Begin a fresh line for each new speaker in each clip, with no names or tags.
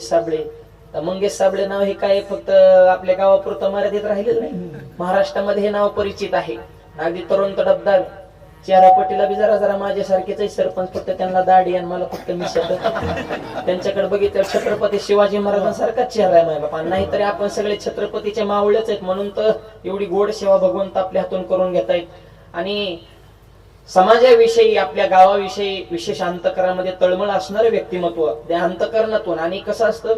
साबळे. तर मंगेश साबळे नाव हे काय? फक्त आपल्या गावापुरतं मर्यादित राहिलेलं नाही. महाराष्ट्रामध्ये हे नाव परिचित आहे. अगदी तरुण तडफदार चेहरापटीला बी जरा जरा माझ्यासारखेच आहे सरपंच फक्त त्यांना दाढी आणि मला फक्त मी त्यांच्याकडे बघितलं छत्रपती शिवाजी महाराजांसारखाच चेहरा आहे बाबा बापा नाहीतरी आपण सगळे छत्रपतीचे मावळेच आहेत म्हणून तर एवढी गोड सेवा भगवंत आपल्या हातून करून घेतायत. आणि समाजाविषयी आपल्या गावाविषयी विशेष अंतकरणामध्ये तळमळ असणारं व्यक्तिमत्व त्या अंतकरणातून आणि कसं असतं?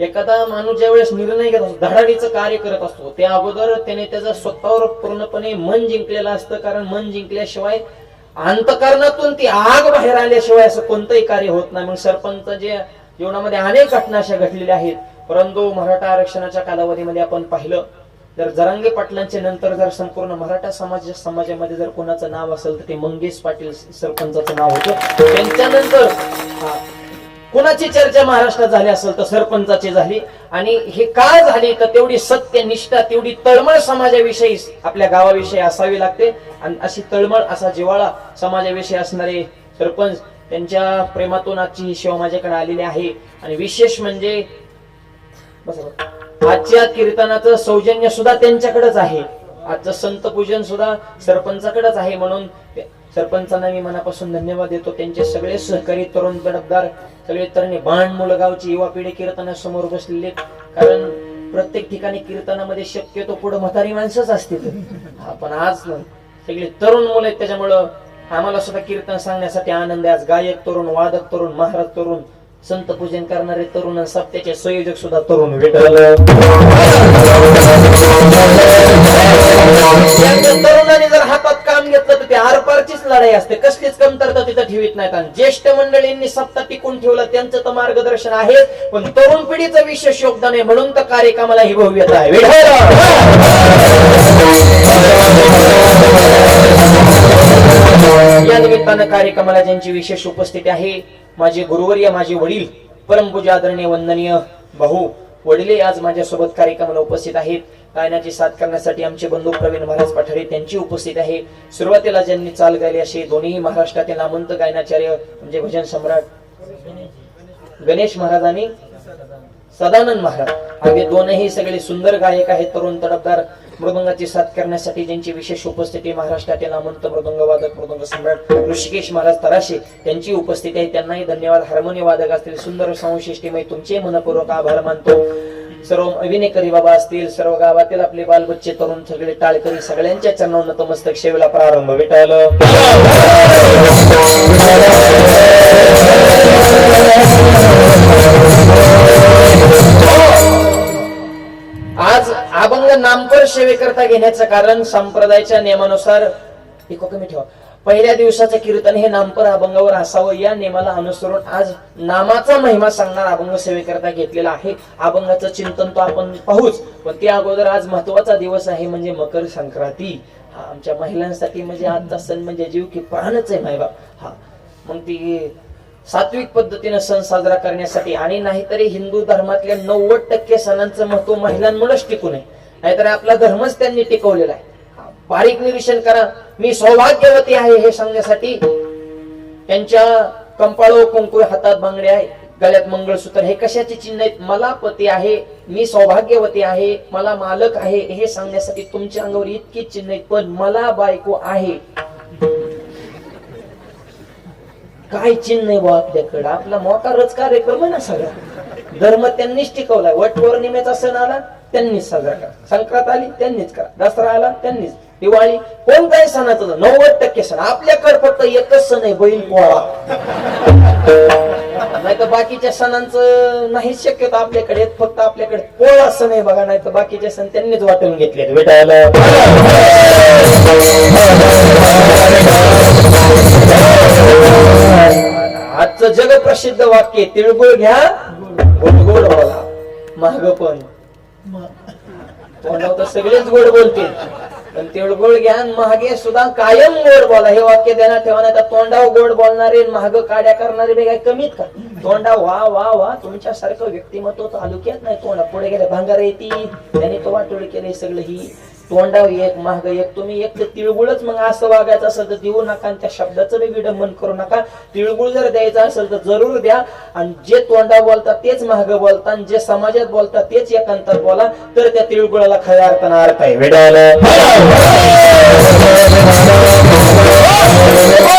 एखादा माणूस ज्यावेळेस निर्णय घेत असतो धडाडीचं कार्य करत असतो त्या अगोदर त्याने त्याचं स्वतःवर पूर्णपणे मन जिंकलेलं असतं कारण मन जिंकल्याशिवाय अंतकरणातून ती आग बाहेर आल्याशिवाय असं कोणतंही कार्य होत नाही. मग सरपंच जे जीवनामध्ये अनेक घटना अशा घडलेल्या आहेत परंतु मराठा आरक्षणाच्या कालावधीमध्ये आपण पाहिलं जर जरांगे पाटलांच्या नंतर जर संपूर्ण मराठा समाज समाजामध्ये जर कोणाचं नाव असेल तर ते मंगेश पाटील सरपंचाचं नाव होतं. त्यांच्यानंतर हा, कुणाची चर्चा महाराष्ट्रात झाली असेल तर सरपंचाची झाली. आणि हे का झाली? तर तेवढी सत्य निष्ठा तेवढी तळमळ समाजाविषयी आपल्या गावाविषयी असावी लागते. आणि अशी तळमळ असा जिवाळा समाजाविषयी असणारे सरपंच त्यांच्या प्रेमातून आजची ही सेवा माझ्याकडे आलेली आहे. आणि विशेष म्हणजे बस आजच्या कीर्तनाचं सौजन्य सुद्धा त्यांच्याकडेच आहे. आजचं संत पूजन सुद्धा सरपंचाकडेच आहे म्हणून सरपंचांना मी मनापासून धन्यवाद देतो. त्यांचे सगळे सहकारी तरुण तडफदार सगळे तरुणी बाण मुलगावची युवा पिढी कीर्तनासमोर बसलेले कारण प्रत्येक ठिकाणी कीर्तनामध्ये शक्यतो पुढे म्हातारी माणसंच असतील. आपण पण आज सगळे तरुण मुलं आहेत त्याच्यामुळं आम्हाला सुद्धा कीर्तन सांगण्यासाठी आनंद आहे. आज गायक तरुण वादक तरुण महाराज तरुण संत पूजन करणारे तरुण आणि सप्त्याचे संयोजक सुद्धा तरुण विठ्ठल तरुणाने जर हातात काम घेतलं तर ते आरपारचीच लढाई असते. कसलीच कमतरता तिथं ठेवीत नाहीत. आणि ज्येष्ठ मंडळींनी सप्ताह टिकून ठेवलं त्यांचं तर मार्गदर्शन आहे. पण तरुण पिढीचं विशेष योगदान आहे. म्हणून तर कार्यक्रमाला ही भव्यता आहे. विठ्ठल! या निमित्तानं कार्यक्रमाला ज्यांची विशेष उपस्थिती आहे माझे गुरुवर्य माझे वडील परमपूजा आदरणीय वंदनीय भाऊ वडिले आज माझ्यासोबत कार्यक्रमाला उपस्थित आहेत. गायनाची साथ करण्यासाठी आमचे बंधू प्रवीण महाराज पठारे त्यांची उपस्थित आहे. सुरुवातीला ज्यांनी चाल गायली असे दोन्ही महाराष्ट्रातील नामंत गायनाचार्य म्हणजे भजन सम्राट गणेश महाराज आणि सदानंद महाराज. हे दोनही सगळे सुंदर गायक आहेत तरुण तडफदार. मृदंगाची साथ करण्यासाठी ज्यांची विशेष उपस्थिती महाराष्ट्रातील नामवंत मृदंग वादक मृदंग सम्राट ऋषिकेश महाराज तराशे त्यांची उपस्थिती आहे. त्यांनाही धन्यवाद. हार्मोनियम वादक असतील सुंदर संशिष्टीमय तुमचे मनपूर्वक आभार मानतो. सर्व अभिनेकरी बाबा असतील सर्व गावातील आपले बालबच्चे तरुण सगळे टाळकरी सगळ्यांच्या चरणावर नतमस्तक सेवेला प्रारंभ भेटायला. आज अभंग नामकर सेवेकरता घेण्याचं कारण संप्रदायाच्या नियमानुसार एक कमी ठेवा. पहिल्या दिवसाचं कीर्तन हे नामपर अभंगावर असावं. या नियमाला अनुसरून आज नामाचा महिमा सांगणार अभंग सेवेकरता घेतलेला आहे. अभंगाचं चिंतन तो आपण पाहूच. पण त्या अगोदर आज महत्त्वाचा दिवस आहे म्हणजे मकर संक्रांती. हा आमच्या महिलांसाठी म्हणजे आजचा सण म्हणजे जीव की प्राणच आहे मायबाप. हा मग ती सात्विक पद्धतीनं सण साजरा करण्यासाठी. आणि नाहीतरी हिंदू धर्मातल्या नव्वद टक्के सणांचं महत्त्व महिलांमुळेच टिकून नये नाहीतर आपला धर्मच त्यांनी टिकवलेला आहे. बारीक निरीक्षण करा. मी सौभाग्यवती आहे हे सांगण्यासाठी त्यांच्या कंपाळो कुंकू हातात बांगडे आहे. गळ्यात मंगळसूत्र हे कशाचे चिन्ह आहेत? मला पती आहे. मी सौभाग्यवती आहे. मला मालक आहे. हे सांगण्यासाठी तुमच्या अंगावर इतकी चिन्ह आहेत. पण मला बायको आहे. काय चिन्ह नाही बुवा आपल्याकडं. आपला मोठारच कार्यक्रम आहे ना सगळा. धर्म त्यांनीच टिकवलाय. वट पौर्णिमेचा सण आला त्यांनीच साजरा करा संक्रांत आली त्यांनीच करा दसरा आला त्यांनीच. दिवाळी कोणताही सणाचा नव्वद टक्के सण. आपल्याकडे फक्त एकच सण आहे बैल पोळा. नाही तर बाकीच्या सणांचं नाही शक्यतो आपल्याकडे फक्त आपल्याकडे पोळा सण आहे बघा नाही तर बाकीचे सण त्यांनीच वाटून घेतले भेटायला. आजचं जगप्रसिद्ध वाक्य तिळगुळ घ्या गोड गोड बोला. महाग पण सगळेच गोड बोलतील. तिळगुळ घ्या महागे सुद्धा कायम गोड बोला. हे वाक्य देण्यात ठेवा नाही तर तोंडाव गोड बोलणारे महाग काड्या करणारे बे काय कमीत का तोंडा वा वा वा तुमच्यासारखं व्यक्तिमत्व तालुक्यात नाही. तोंडा पुढे गेले भांगार येतील. त्याने तो वाटोळ केले सगळं ही तोंडावर एक महाग एक तुम्ही एक तर तिळगुळच मग असं वागायचं असेल तर देऊ नका आणि त्या शब्दाचं बी विडंबन करू नका. तिळगुळ जर द्यायचं असेल तर जरूर द्या. आणि जे तोंडा बोलतात तेच महाग बोलता आणि जे समाजात बोलतात तेच एकांतात बोला तर त्या तिळगुळाला खऱ्या अर्थानं अर्थ आहे. विडायला हो,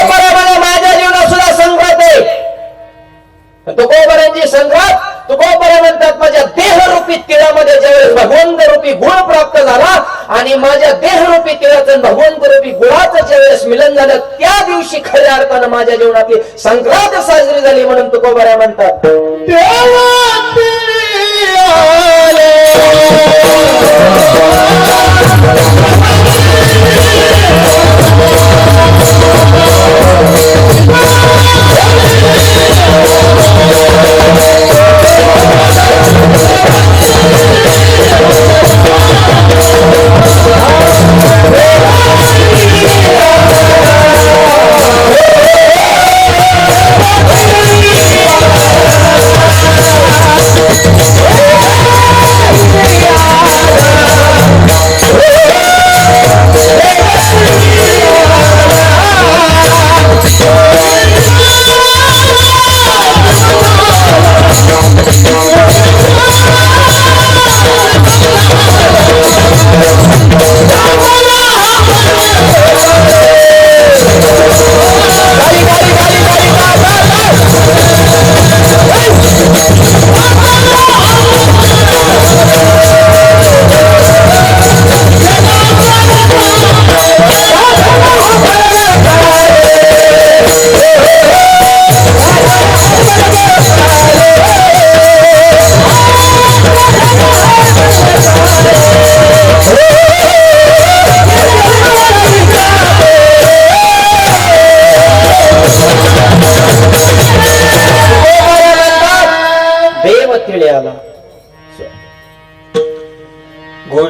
तुकोबरांची संघात तुकोबरा म्हणतात माझ्या देहरूपी तिळामध्ये ज्यावेळेस भगवंत रूपी गुळ प्राप्त झाला आणि माझ्या देहरूपी तिळाचं भगवंत रूपी गुळाचं ज्यावेळेस मिलन झालं त्या दिवशी खऱ्या अर्थानं माझ्या जीवनातली संक्रांत साजरी झाली म्हणून तुकोबऱ्या म्हणतात.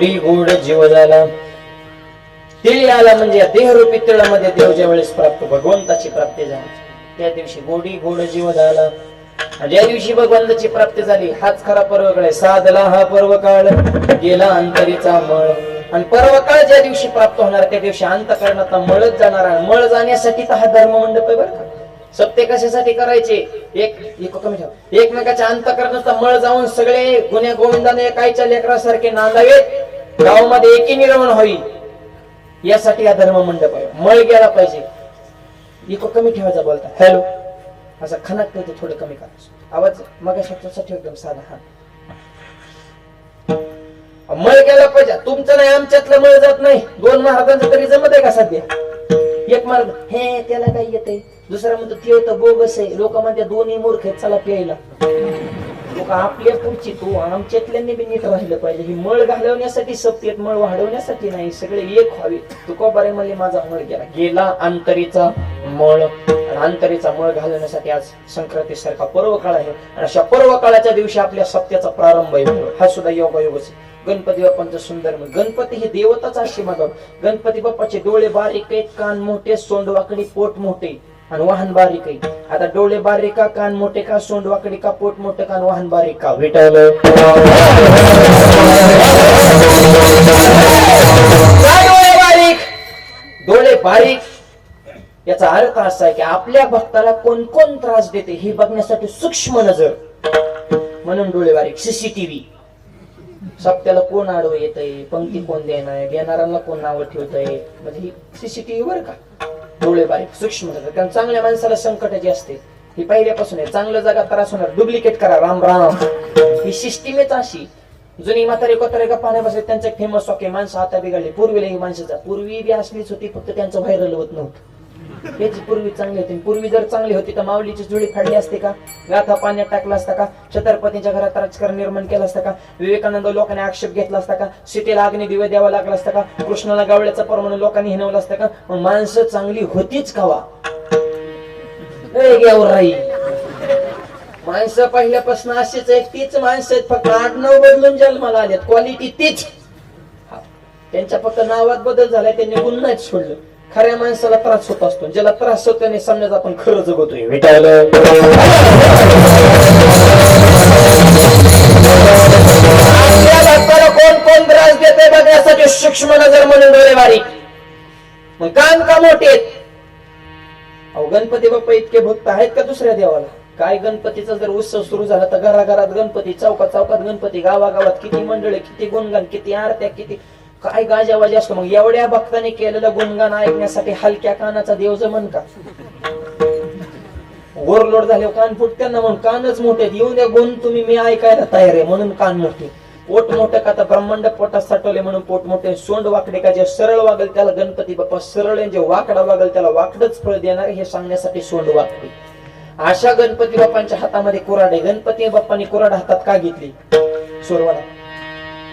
गोडी गोड जीव झाला तिळी आला म्हणजे या देहरूपी तिळामध्ये देव ज्या वेळेस प्राप्त भगवंताची प्राप्ती झाली त्या दिवशी गोडी गोड जीव झाला आणि ज्या दिवशी भगवंताची प्राप्ती झाली हाच खरा पर्व आहे. साधला हा पर्व काळ गेला अंतरीचा मळ. आणि पर्व काळ ज्या दिवशी प्राप्त होणार त्या दिवशी अंतकरणाचा मळच जाणार मळ जाण्यासाठी तर हा धर्म मंडप आहे बरं का. सत्य कशासाठी करायचे? एक एक कमी ठेव. एकमेकाच्या अंतकरणाचा मळ जाऊन सगळे गुन्हे गोविंदाने एकाच्या लेकरासारखे नांदावेत गावामध्ये एकी निर्माण होईल यासाठी हा धर्म मंडप आहे. मळ गेला पाहिजे. इको कमी ठेवायचा बोलता. हॅलो. असं खनाक ते थोडं कमी करा. आवाज मग शब्दासाठी एकदम साधा हा. मळ गेला पाहिजे. तुमचं नाही आमच्यातलं मळ जात नाही. दोन महाराजांचं तरी जमत आहे का सध्या? एक मार्ग हे त्याला काय येते दुसरा म्हणतो ते तर बोगस आहे. लोक म्हणते दोन्ही मूर्ख आहेत चला प्यायला. लोक आपल्या पुढची तू आमच्यातल्यांनी बी नीट राहिलं पाहिजे. ही मळ घालवण्यासाठी सत्तेत मळ वाढवण्यासाठी नाही. सगळे एक व्हावे. तुका बरे म्हणले माझा मळ गेला. गेला अंतरीचा मळ. रानतरीचा अंतरीचा मळ घालवण्यासाठी आज संक्रांती सारखा पर्व काळ आहे. आणि अशा पर्व काळाच्या दिवशी आपल्या सत्याचा प्रारंभ आहे हा सुद्धा योगायोगच गणपती बाप्पांचं सुंदर गणपती ही देवताच अशी मागाव गणपती बाप्पाचे डोळे बारीक आहेत कान मोठे सोंड वाकडी पोट मोठे. आणि वाहन बारीक आहे. आता डोळे बारीक का कान मोठे का सोंड वाकडी का पोट मोठे का आणि वाहन बारीक का? विठ्ठल काय डोळे बारीक? डोळे बारीक. याचा अर्थ असा आहे की आपल्या भक्ताला कोण कोण त्रास देते हे बघण्यासाठी सूक्ष्म नजर. म्हणून डोळे बारीक सीसीटीव्ही सप्त्याला कोण आडवं येतय पंक्ती कोण देणार देणाऱ्यांना कोण नावं ठेवतय? म्हणजे ही सीसीटीव्ही वर का? डोळे बारीक सूक्ष्म नजर. कारण चांगल्या माणसाला संकट जे असते ही पहिल्यापासून आहे. चांगलं जगा त्रास होणार. डुप्लिकेट करा राम राम. ही सिस्टीमच अशी. जुनी म्हातारे कोतारे का पाण्या बसले त्यांचं फेमस वाक्य माणसं आता बिघडले पूर्वीला ही माणसाचा पूर्वी बी असलीच होती फक्त त्यांचं व्हायरल होत नव्हतं. हेच पूर्वी चांगली होती. पूर्वी जर चांगली होती तर माऊलीची जुळी फाडली असते का? गाथा पाण्यात टाकला असता का? छत्रपतींच्या घरात राजकारण निर्माण केलं असतं का? विवेकानंद लोकांनी आक्षेप घेतला असता का? सीतेला अग्नि दिवे द्यावा लागला असता का? कृष्णाला गावळ्याचा परमाणू लोकांनी हिनवलं असतं का? मग माणसं चांगली होतीच कावा? ए, राई. माणसं पहिल्यापासून अशीच आहेत तीच माणसं आहेत. फक्त आठ नऊ बदलून जन्माला आल्यात क्वालिटी तीच. त्यांच्या फक्त नावात बदल झालाय त्यांनी गुन्हाच सोडलं. खऱ्या माणसाला त्रास होत असतो. ज्याला त्रास होतो त्याने समजा आपण खरं जगतोय. आपल्याला कोण कोण त्रास देते बघण्यासाठी सूक्ष्म नजर म्हणून डोळे बारीक मग कान का मोठे अहो गणपती बाप्पा इतके भक्त आहेत का दुसऱ्या देवाला? काय गणपतीचा जर उत्सव सुरू झाला तर घराघरात गणपती चौकात चौकात गणपती गावागावात किती मंडळे किती गुणगान किती आरत्या किती काय गाजावाजी असतो? मग एवढ्या भक्ताने केलेलं गुणगान ऐकण्यासाठी हलक्या कानाचा देव जमन का? ओव्हरलोड झाले कान फुटत्यांना ना म्हणून कानच मोठे येऊन द्या गुण तुम्ही मी ऐकायला तयार आहे म्हणून कान मोठे. पोट मोठं का तर ब्रह्मांड पोटात साठवले म्हणून पोट मोठे. सोंड वाकडे का जे सरळ वागल त्याला गणपती बाप्पा सरळ आहे, जे वाकडा वागल त्याला वाकडच फळ देणार हे सांगण्यासाठी सोंड वाकडे अशा गणपती बाप्पांच्या हातामध्ये कुराड आहे. गणपती बाप्पांनी कुराड हातात का घेतली? सोरवाडा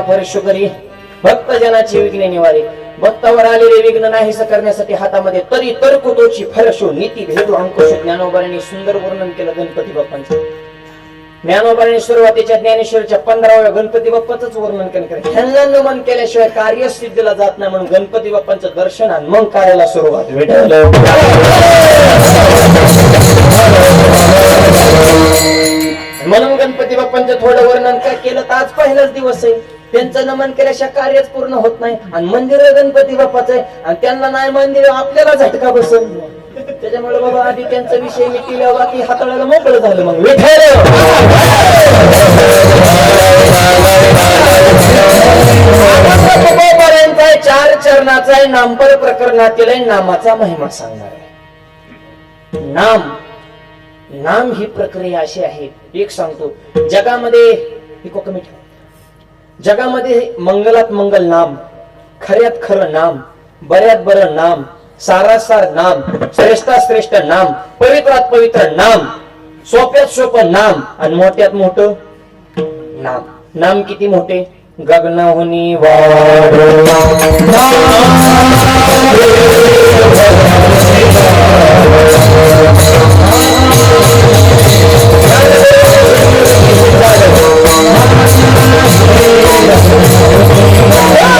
दरोनिया परशुकरी. भक्त जनाची विघ्ने निवारे. भक्तावर आलेले विघ्न नाहीस करण्यासाठी हातामध्ये तरी तरकुतोची फरशो नीती भेदू अंकुश ज्ञानोबारांनी सुंदर वर्णन केलं गणपती बाप्पांचं. ज्ञानोबारांनी सुरुवातीच्या ज्ञानेश्वरच्या पंधराव्या गणपती बाप्पाच वर्णन केलं ह्यांना नमन केल्याशिवाय कार्य सिद्धीला जात नाही म्हणून गणपती बाप्पांचं दर्शन आणि मग कार्याला सुरुवात. विठ्ठल म्हणून गणपती बाप्पांचं थोडं वर्णन काय केलं तर आज पहिलाच दिवस आहे. त्यांचं नमन केल्याशिवाय कार्यच पूर्ण होत नाही. आणि मंदिर गणपती बाप्पाचं आहे. आणि त्यांना नाही मंदिर आपल्याला झटका बसल त्याच्यामुळे बाबा आधी त्यांचा विषय मिटिल्या बाकी हाताळायला मोकळं झालं मग. विठ्ठल! आहे चार चरणाचा आहे नामपर प्रकरणातील आहे नामाचा महिमा सांगणार आहे. नाम नाम ही प्रक्रिया अशी आहे. एक सांगतो जगामध्ये कमी ठेवा. जगामध्ये मंगलात मंगल नाम खऱ्यात खरं नाम बऱ्यात बरं नाम सारासार नाम श्रेष्ठात श्रेष्ठ नाम पवित्रात पवित्र नाम सोप्यात सोपं नाम आणि मोठ्यात मोठं नाम. नाम किती मोठे? गगनहुनी वाढ Yeah.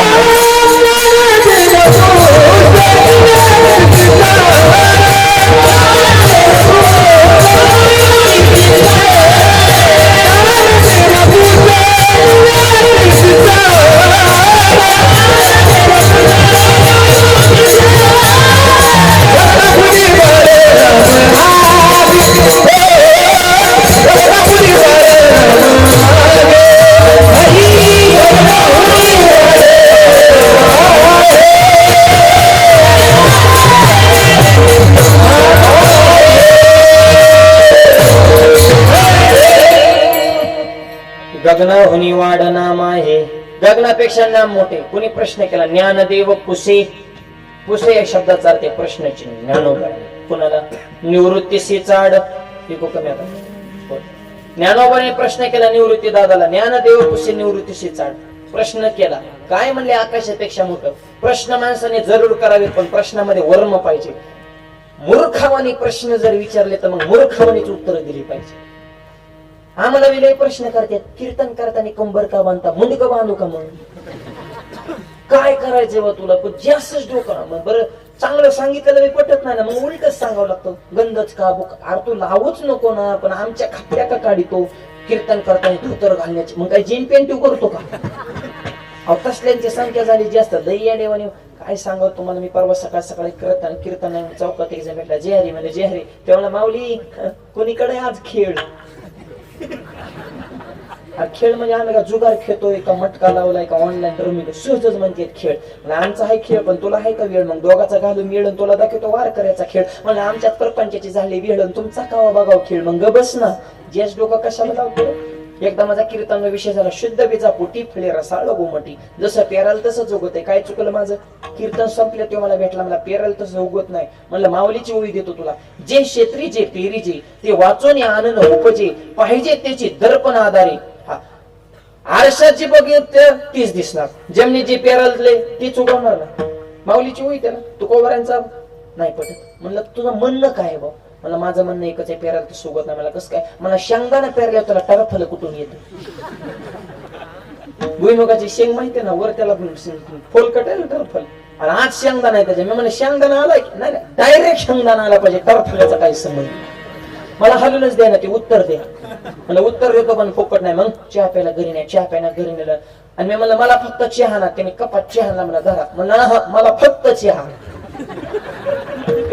गगनापेक्षा नाम मोठे. कोणी प्रश्न केला ज्ञानदेव पुसे. पुसे या शब्दाचा अर्थ प्रश्नचिन्ह ज्ञानोबा कुणाला? निवृत्तीशी चाड. इको कमी आता. ज्ञानोबाने प्रश्न केला निवृत्ती दादाला. ज्ञानदेव पुसे निवृत्तीशी चाड. प्रश्न केला. काय म्हणले आकाशापेक्षा मोठं? प्रश्न माणसाने जरूर करावे पण प्रश्नामध्ये वर्म पाहिजे. मूर्खावानी प्रश्न जर विचारले तर मग मूर्खावानीच उत्तर दिली पाहिजे. आम्हाला विलय प्रश्न करतात. कीर्तन करताना कंबर का बांधता? मुंडक बांधू का मग? काय करायचं बा तुला? पण जास्तच डोकं मग बरं चांगलं सांगितलेलं मी पटत नाही ना मग उलटच सांगावं लागतं. गंधच का बुक? अरे तू लावूच नको ना पण आमच्या खात्या का काढितो कीर्तन करताना धोतर घालण्याची मग काय जीन पेंटिव करतो का? अहो तसल्यांची संख्या झाली जास्त दय्या देवाने हो. काय सांगावं तुम्हाला? मी परवा सकाळ सकाळी कीर्तन कीर्तन चौकात एक जण भेटला जेहरी म्हणजे जेहरी तेव्हा माऊली कोणीकडे आज खेळ? हा खेळ म्हणजे आम्ही का जुगार खेळतोय का मटका लावलाय का ऑनलाईन रमी सहजच म्हणते खेळ. म्हणजे आमचा आहे खेळ पण तुला आहे का वेळ? मग दोघाचा घालून मिळ तुला दाखवतो वार करायचा खेळ. म्हणजे आमच्यात प्रपंचाची झाली वेळ तुमचा कावा बघाव खेळ. मग ग बस ना. जेस डोकं कशाला लावतो एकदा माझा कीर्तन विषय झाला. शुद्ध बीजा पोटी फुले रसाळ गोमटी. जसं पेराल तसंच जोगत आहे. काय चुकलं माझं? कीर्तन संपलं ते मला भेटला. मला पेराल तसं उगवत नाही. म्हणलं माऊलीची ओळी देतो तुला. जे क्षेत्री जे पेरी जे ते वाचून या आनंद उपजे. पाहिजे त्याची दर्पण आधारे. आरशाची बघित तीच दिसणार. जमिनीची जे पेरालले तीच उगवणार ना माऊलीची होई त्याला. तू कोवरांचा नाही पटत. म्हणलं तुझं म्हणणं काय भाऊ? मला माझं म्हणणं एकच आहे पेरायला तर सोबत नाही मला. कसं काय? मला शेंगदाणा पेरल्या त्याला टरफल कुठून येत? भुईमुगाची शेंग माहितीये ना वर त्याला फोल कटेल टरफल. आणि आज शेंगदाणा आहे त्याच्या. मी म्हणलं शेंगदाणा आला की? नाही डायरेक्ट शेंगदाणा आला पाहिजे टरफल्याचा काही संबंध मला हलूनच द्या ना ते उत्तर द्या. मला उत्तर देतो पण फुकट नाही. मग चहा प्यायला घरी नाही चहा प्यायला घरी नेलं आणि मी म्हणलं मला फक्त चहा ना त्याने कपात चहा मला धरा म्हणलं "हा, मला फक्त चहा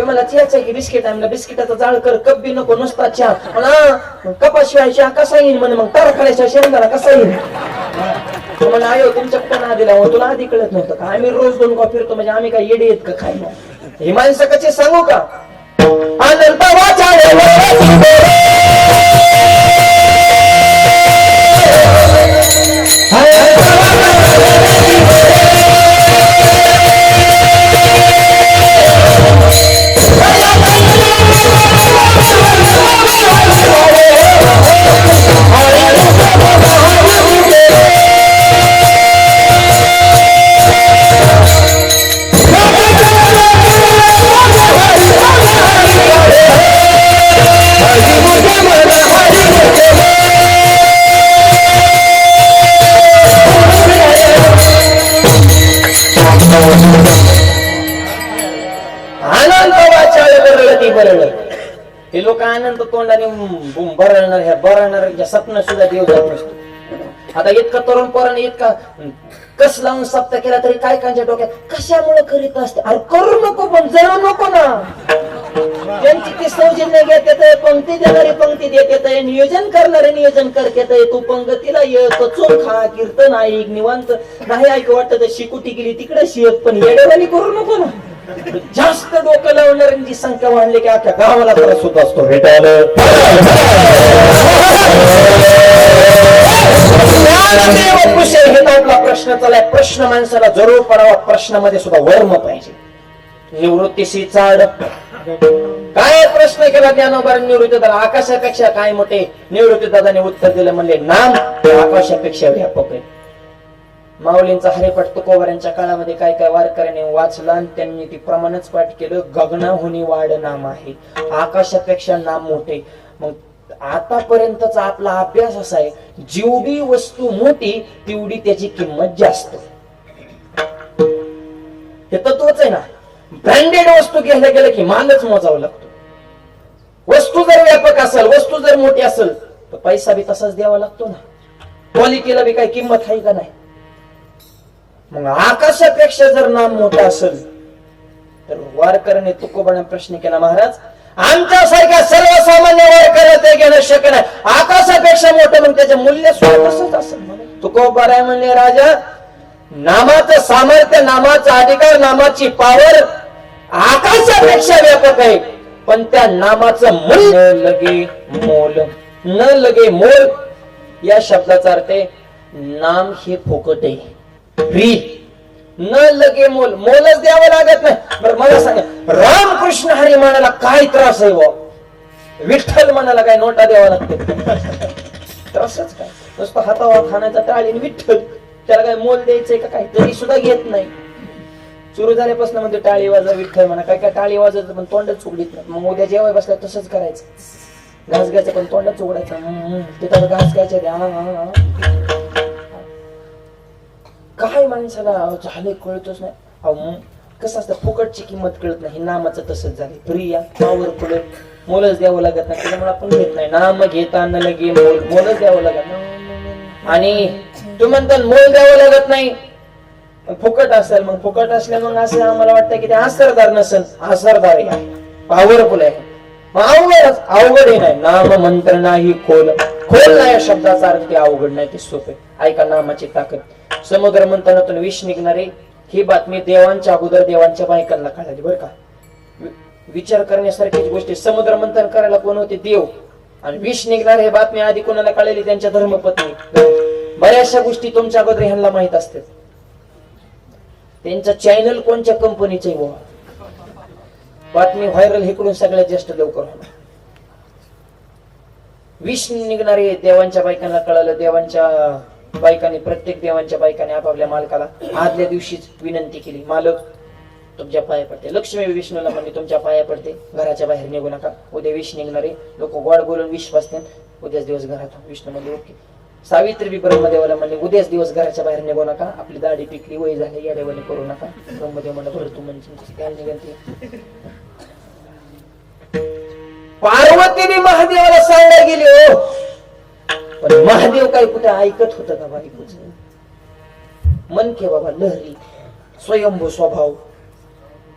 मला चहाचा की बिस्किट आहे? मला बिस्किटाचा जाळ कर कप बी नको नुसता चहा. म्हणा कपाशिवाय चहा कसा येईल म्हणे मग तारा खाण्याच्या शेंगदाणा कसा येईल तो म्हणा आयो तुमच्या पण आधीला दिला हो, तुला आधी कळत नव्हतं का? आम्ही रोज दोन कॉफी फिरतो म्हणजे आम्ही काय येडे येत का खायला? हे माणसं कसे सांगू का? हे लोक आनंद तोंडाने बुम बरळणार ह्या बरळणाऱ्यांच्या सपन सुद्धा देव जात नसतो. आता इतका तरुण पोराने इतका कस लावून सप्ता केला तरी काय कांच्या डोक्यात? कशामुळे करीत असते? अरे करू नको पण जळू नको ना. त्यांची ती सौजन्य घेतात पंक्ती देणारे पंक्ती देतात नियोजन करणारे नियोजन करतात तू. पंगतीला ये कचून खा कीर्तन ऐक निवांत. नाही ऐक वाटत शिकुटी गेली तिकडे शिक पण येडेवाली करू नको ना. जास्त डोकं लावणाऱ्यांची संख्या वाढली की अख्ख्या गावाला त्रास होत असतो. तर आपला प्रश्न चालाय प्रश्न माणसाला जरूर पडावा. प्रश्नामध्ये सुद्धा वर्म पाहिजे. निवृत्तीशी चाड. काय प्रश्न केला ज्ञानोबार निवृत्ती दादा? आकाशापेक्षा काय मोठे? निवृत्ती दादाने उत्तर दिलं म्हणले नाम आकाशापेक्षा व्यापक आहे. माऊलींचा हरिपाठ तुकोबारांच्या काळामध्ये काय काय वारकऱ्याने वाचला आणि त्यांनी ती प्रमाणच पाठ केलं गगनाहुनी वाढ नाम आहे. आकाशापेक्षा नाम मोठे. मग आतापर्यंतचा आपला अभ्यास असा आहे जेवढी वस्तू मोठी तेवढी त्याची किंमत जास्त. हे तत्वच आहे ना. ब्रँडेड वस्तू घ्यायला गेलं की मालच मोजावं लागतो. वस्तू जर व्यापक असेल वस्तू जर मोठी असेल तर पैसा बी तसाच द्यावा लागतो ना. क्वालिटीला बी काही किंमत आहे का नाही? मग आकाशापेक्षा जर नाम मोठं असेल तर वारकऱ्याने तुकोबाने प्रश्न केला महाराज आमच्यासारख्या सर्वसामान्य वारकऱ्या ते घेणं शक्य नाही. आकाशापेक्षा मोठं मग त्याचे मूल्य सुद्धा तसंच असेल. तुकोबाराय म्हणले राजा नामाचं सामर्थ्य नामाचा अधिकार नामाची पावर आकाशापेक्षा व्यापक आहे. पण त्या नामाचं मूल लगे मोल न लगे मोल. या शब्दाचा अर्थ आहे नाम हे फुकट आहे. फ्री न लगे मोल. मोलच द्यावं लागत नाही. बरं मला सांगा रामकृष्ण हरी म्हणाला काय त्रास आहे बुवा? विठ्ठल म्हणाला काय नोटा द्यावा लागते? त्रासच काय? नुसतं हातावर खाण्याचा टाळी विठ्ठल. त्याला काय मोल द्यायचंय का काय? तरी सुद्धा घेत नाही. सुरू झाल्यापासून म्हणजे टाळी वाजा विठ्ठल म्हणा. काय काय टाळी वाजत पण तोंडच उघडीत नाही. मग उद्या जेवाय बसल्या तसंच करायचं. घास घ्यायचं पण तोंडच उघडायचं. तिथं घास घ्यायचं द्या. हा, हा, हा. काय माणसाला झाले कळतच नाही. अहो, कसं असतं फुकटची किंमत कळत नाही. नामाचं तसंच झाले. प्रिया पॉवरफुल मोलच द्यावं लागत नाही. त्याच्यामुळे आपण घेत नाही. नाम घेताना लगे मोल मोलच द्यावं लागत नाही. आणि तू म्हणता मोल द्यावं लागत नाही. फुकट असेल मग फुकट असल्या मग असं आम्हाला वाटतं की ते आसरदार नसेल. आसरदार आहे. पॉवरफुल आहे. अवघड अवघडच अवघड हे नाही नाम मंत्र नाही खोल. खोल नाही या शब्दाचा अर्थ. ते अवघड नाही ते सोपे ऐका नामाची ताकद. समुद्र मंथनातून विष निघणारे ही बातमी देवांच्या अगोदर देवांच्या बायकांना कळाली बरं का? विचार करण्यासारखीच गोष्टी समुद्र मंथन करायला कोण होते? देव. आणि विष निघणार हे बातमी आधी कोणाला कळली त्यांच्या धर्मपत्नी. बऱ्याचशा गोष्टी तुमच्या अगोदर ह्यांना माहीत असतात. त्यांचं चॅनल कोणत्या कंपनीचे बुवा? बातमी व्हायरल इकडून सगळ्यात जास्त लवकर होणार. विष निघणारे देवांच्या बायकांना कळालं देवांच्या बायकांनी प्रत्येक देवांच्या बायकाने आपापल्या मालकाला आदल्या दिवशीच विनंती केली. मालक तुमच्या पाया पडते. लक्ष्मी विष्णूला म्हणजे तुमच्या पाया पडते. घराच्या बाहेर निघू नका. उद्या विष निघणारे. लोक गोड बोलून विष बसते उद्याच दिवस घरात विष्णू म्हणजे ओके. सावित्री बी ब्रह्मदेवाला म्हणले उद्याच दिवस घराच्या बाहेर निघू नका. आपली दाढी पिकली वय झाली या देवाने करू नका. ब्रह्मदेव म्हणलं बरं तू म्हणजे पार्वतीने महादेवाला सांगायला गेली हो पण महादेव काय कुठे ऐकत होत का बायकोच मन के बाबा लहरी. स्वयंभू स्वभाव.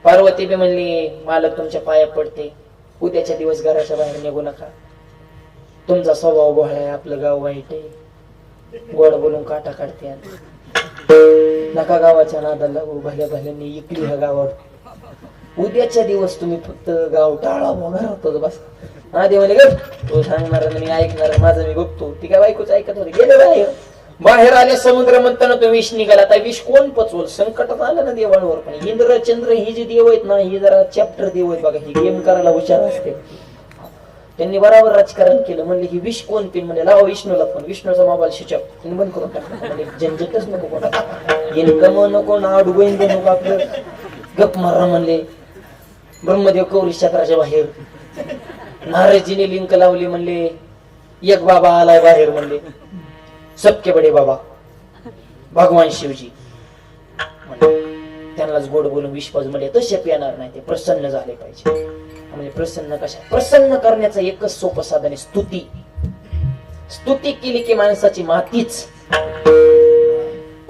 पार्वती बी म्हणली मालक तुमच्या पाया पडते. उद्याच्या दिवस घराच्या बाहेर निघू नका. तुमचा स्वभाव गोळा आहे आपलं गाव वाईट आहे. गोड बोलून काटा काढते नका गावाच्या नादाला लागू भल्या भल्यांनी इकली ह्या गावावर. उद्याच्या दिवस तुम्ही फक्त गाव टाळा बुवा, घरातच बस. हा म्हणे ग तो सांगणार मी ऐकणार माझं मी बघतो. ती काय बायकोच ऐकत होते गेले बाहेर. बाहेर आले समुद्र म्हणताना तो विष निघाला. आता विष कोण पचवल? संकटात आलं ना देवांवर पण. इंद्र चंद्र ही जी देव आहेत ना ही जरा चॅप्टर देव आहेत बघा. ही गेम करायला हुशार असते. त्यांनी बराबर राजकारण केलं. म्हणले ही विष कोण? पिन म्हणजे लावा विष्णूला पण. विष्णूचा मोबाईल स्विच त्यांनी बंद करून टाकला. म्हणजे झंझटच नको कोणा. इन्कम नको ना अडवून नको आपलं. गप मारा म्हणले. ब्रह्मदेव कौरी चक्राच्या बाहेर. नारदजीने लिंक लावली म्हणले. एक बाबा आलाय बाहेर म्हणले. सबके बडे बाबा. भगवान शिवजी. त्यांनाच गोड बोलून विश्वास म्हणजे तसे येणार नाही ते प्रसन्न झाले पाहिजे. म्हणजे प्रसन्न कशा? प्रसन्न करण्याचं एकच सोपं साधन आहे स्तुती. स्तुती केली की माणसाची मातीच.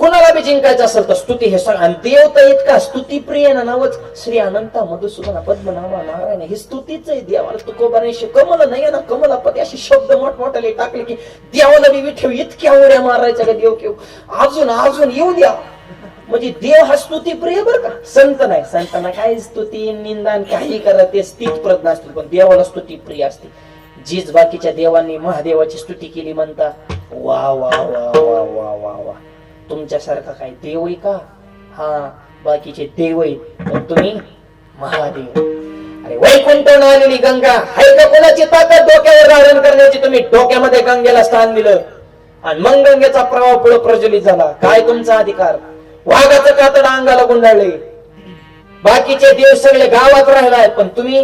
कोणाला बी जिंकायचं असेल तर स्तुती हे सगळं आणि देव इतका स्तुती प्रिय ना नावच. श्री अनंता मधुसूदना पद्मनामा नारायण हे स्तुतीच आहे देवाला. तुकोबाने कमल नाही ना कमलापती असे शब्द मोठमोठ्याले टाकले की देवाला बी विठेव इतक्या उड्या मारायच्या का देव केव? अजून अजून येऊ द्या. म्हणजे देव हा स्तुती प्रिय बर का. संत नाही संतांना काय स्तुती निंदान काही करा ते स्थित प्रज्ञा असते पण देवाला स्तुती प्रिय असते. जीज बाकीच्या देवांनी महादेवाची स्तुती केली म्हणता. वा वा वा वा वा वा वा. तुमच्यासारखा काय देव आहे का? हा बाकीचे देव आहेत पण तुम्ही महादेव. अरे वैकुंठावर आलेली गंगा हाय का कोणाची ताकद डोक्यावर धारण करण्याची? तुम्ही डोक्यामध्ये गंगेला स्थान दिलं. आणि मग गंगेचा प्रवाह पुढे प्रज्वलित झाला. काय तुमचा अधिकार? वाघाचं कातड अंगाला गुंडाळले. बाकीचे देव सगळे गावात राहिलाय पण तुम्ही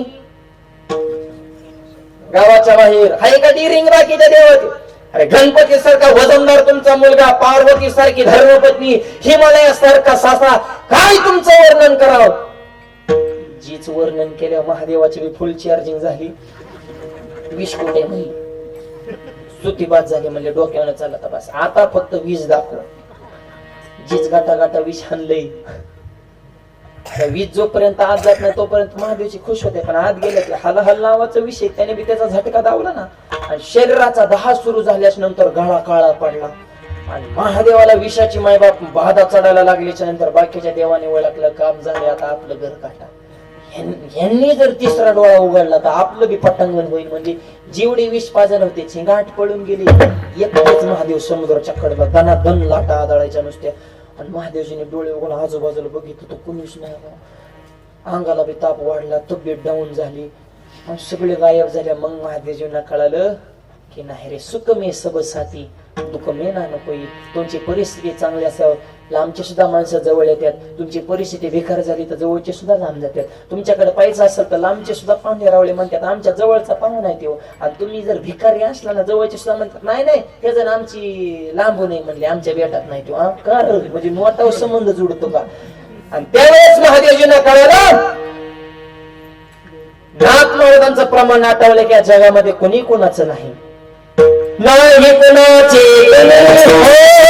गावाच्या बाहेर. हाय का डिरिंग बाकीच्या देवाचे? अरे गणपती सारखा वजनदार तुमचा मुलगा पार्वती सारखी धर्मपत्नी हिमालया सारखा सासा काय तुमचं वर्णन करावं? जीच वर्णन केलं महादेवाची बी फुल चार्जिंग झाली. वीस कोटे म्हणली स्तुतीबाद झाली म्हणजे डोक्यावर चालला तपास बस. आता फक्त वीज दाखव. जीच गाटा गाटा विष हाणलंय. वीज जोपर्यंत आत जात नाही तोपर्यंत महादेवची खुश होते. पण आत गेले की हल हल नावाचा विषय त्याने बी त्याचा झटका दावला ना. आणि शरीराचा दहा सुरू झाल्याच्यानंतर गळा काळा पडला. आणि महादेवाला विषाची मायबाप बाधा चढायला लागल्याच्या नंतर बाकीच्या देवाने ओळखलं काम झाले आता आपलं घर काटा. यांनी जर तिसरा डोळा उघडला तर आपलं बी पटांगण होईल. म्हणजे जेवढे विष पाजन होते चिंगाट पडून गेले. एकटेच महादेव समुद्राच्या कडला दना दन लाटा आदळायच्या नुसत्या. आणि महादेवजीने डोळे उघडून आजूबाजूला बघितलं तर कुणीच नाही अंगाला बी ताप वाढला तब्येत डाऊन झाली. आणि सगळे गायब झाल्या मग महादेवजींना कळालं की नाही रे सुख मे सब साथी. दुःख मे ना नको तुमची परिस्थिती चांगली असावं. लांबची सुद्धा माणसं जवळ येतात. तुमची परिस्थिती बेकार झाली तर जवळचे सुद्धा लांब जातात. तुमच्याकडे पैसा असेल तर लांबचे सुद्धा पाहुणे रावळे म्हणतात. आमच्या जवळचा पाहुणा आहे तो. आणि तुम्ही जर भिकारी असला ना जवळचे सुद्धा म्हणतात नाही नाही हे जण आमची लांबू नाही म्हणले. आमच्या बेटात नाही तो. हा, म्हणजे नोटावर संबंध जुडतो का? आणि त्यावेळेस महादेवजींना कळलं नाथ महाराजांचं प्रमाण आठवलं की या जगामध्ये कोणी कोणाचं नाही. नाही कोणाचे कोणी हो